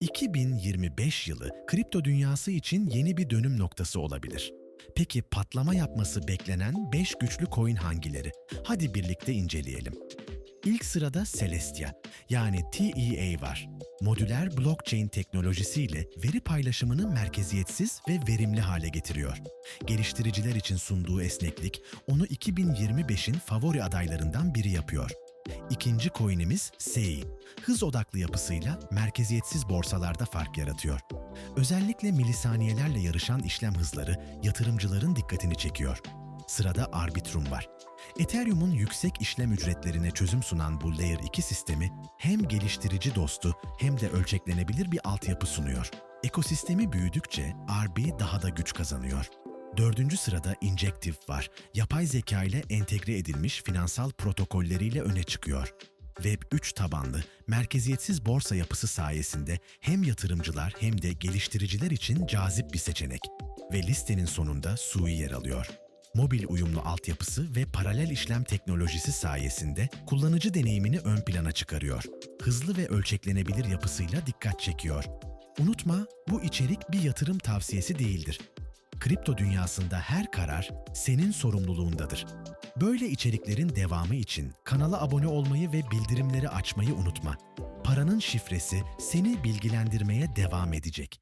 2025 yılı kripto dünyası için yeni bir dönüm noktası olabilir. Peki patlama yapması beklenen 5 güçlü coin hangileri? Hadi birlikte inceleyelim. İlk sırada Celestia yani TEA var. Modüler blockchain teknolojisiyle veri paylaşımını merkeziyetsiz ve verimli hale getiriyor. Geliştiriciler için sunduğu esneklik onu 2025'in favori adaylarından biri yapıyor. İkinci coin'imiz SEI. Hız odaklı yapısıyla merkeziyetsiz borsalarda fark yaratıyor. Özellikle milisaniyelerle yarışan işlem hızları yatırımcıların dikkatini çekiyor. Sırada Arbitrum var. Ethereum'un yüksek işlem ücretlerine çözüm sunan bu Layer 2 sistemi hem geliştirici dostu hem de ölçeklenebilir bir altyapı sunuyor. Ekosistemi büyüdükçe RB daha da güç kazanıyor. Dördüncü sırada Injective var. Yapay zeka ile entegre edilmiş finansal protokolleriyle öne çıkıyor. Web 3 tabanlı, merkeziyetsiz borsa yapısı sayesinde hem yatırımcılar hem de geliştiriciler için cazip bir seçenek. Ve listenin sonunda Sui yer alıyor. Mobil uyumlu altyapısı ve paralel işlem teknolojisi sayesinde kullanıcı deneyimini ön plana çıkarıyor. Hızlı ve ölçeklenebilir yapısıyla dikkat çekiyor. Unutma, bu içerik bir yatırım tavsiyesi değildir. Kripto dünyasında her karar senin sorumluluğundadır. Böyle içeriklerin devamı için kanala abone olmayı ve bildirimleri açmayı unutma. Paranın şifresi seni bilgilendirmeye devam edecek.